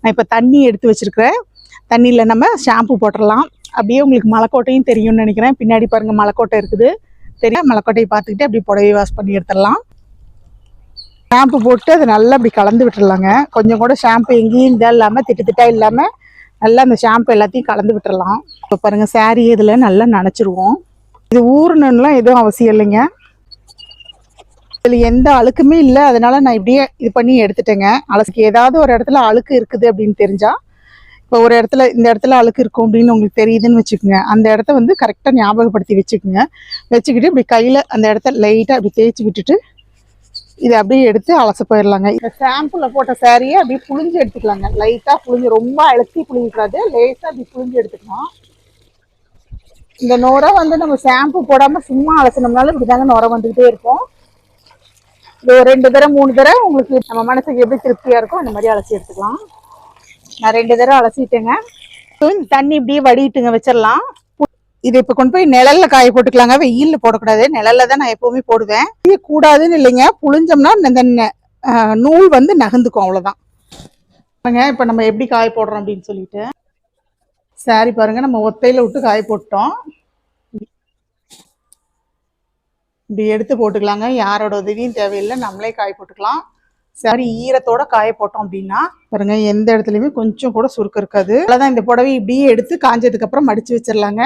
நான் இப்போ தண்ணி எடுத்து வச்சுருக்கிறேன். தண்ணியில் நம்ம ஷாம்பு போட்டுடலாம் அப்படியே உங்களுக்கு மலைக்கோட்டையும் தெரியும்னு நினைக்கிறேன். பின்னாடி பாருங்கள் மலைக்கோட்டை இருக்குது. தெரியும் மலைக்கோட்டையை பார்த்துக்கிட்டு அப்படி புடவை வாஷ் பண்ணி எடுத்துடலாம். ஷாம்பு போட்டு அதை நல்லா அப்படி கலந்து விட்டுடலாங்க கொஞ்சம் கூட ஷாம்பு எங்கேயும் இதாக இல்லாமல் திட்டு திட்டாக இல்லாமல் நல்லா அந்த ஷாம்பு எல்லாத்தையும் கலந்து விட்டுடலாம் இப்போ பாருங்கள் saree இதில் நல்லா நனைச்சிருவோம். இது ஊறணுன்னெலாம் எதுவும் அவசியம் இல்லைங்க. இதில் எந்த அழுக்குமே இல்லை. அதனால நான் இப்படியே இது பண்ணி எடுத்துட்டேங்க. அலசுக்கு ஏதாவது ஒரு இடத்துல அழுக்கு இருக்குது அப்படின்னு தெரிஞ்சா இப்போ ஒரு இடத்துல இந்த இடத்துல அழுக்கு இருக்கும் அப்படின்னு உங்களுக்கு தெரியுதுன்னு வச்சுக்கோங்க. அந்த இடத்த வந்து கரெக்டாக ஞாபகப்படுத்தி வச்சுக்கோங்க. வச்சுக்கிட்டு இப்படி கையில் அந்த இடத்த லைட்டாக அப்படி தேய்ச்சி விட்டுட்டு இதை அப்படியே எடுத்து அலச போயிடலாங்க இந்த ஷாம்புவில் போட்ட சாரியை அப்படியே புழிஞ்சு எடுத்துக்கலாங்க. லைட்டாக புழிஞ்சு ரொம்ப அழுத்தி புழிஞ்சிடாது லேசாக அப்படி புழிஞ்சு எடுத்துக்கலாம். இந்த நுரை வந்து நம்ம ஷாம்பு போடாமல் சும்மா அலசினோம்னாலும் இப்படி தாங்க நுரை வந்துக்கிட்டே இருக்கும். இது ஒரு ரெண்டு தடவை மூணு தடவை உங்களுக்கு நம்ம மனசுக்கு எப்படி திருப்தியாக இருக்கோ அந்த மாதிரி அலசி எடுத்துக்கலாம். நான் ரெண்டு தடவை அலசிட்டேங்க. தண்ணி இப்படியே வடிட்டுங்க வச்சிடலாம். இது இப்போ கொண்டு போய் நிழல்ல காய போட்டுக்கலாங்க. வெயில்ல போடக்கூடாது. நிழல்ல தான் நான் எப்பவுமே போடுவேன். இது கூடாதுன்னு இல்லைங்க. புழிஞ்சோம்னா இந்த நெ- நூல் வந்து நகர்ந்துக்கும் அவ்வளோதான் இப்போ நம்ம எப்படி காய போடுறோம் அப்படின்னு சொல்லிட்டு. சாரி பாருங்க நம்ம ஒத்தையில விட்டு காய போட்டோம் இப்படி எடுத்து போட்டுக்கலாங்க. யாரோட உதவியும் தேவையில்லை. நம்மளே காய போட்டுக்கலாம். சரி ஈரத்தோட காய போட்டோம் அப்படின்னா பாருங்க எந்த இடத்துலயுமே கொஞ்சம் கூட சுருக்கம் இருக்காது. அவ்வளோதான் இந்த புடவை இப்படியே எடுத்து காஞ்சதுக்கு அப்புறம் மடிச்சு வச்சிடலாங்க.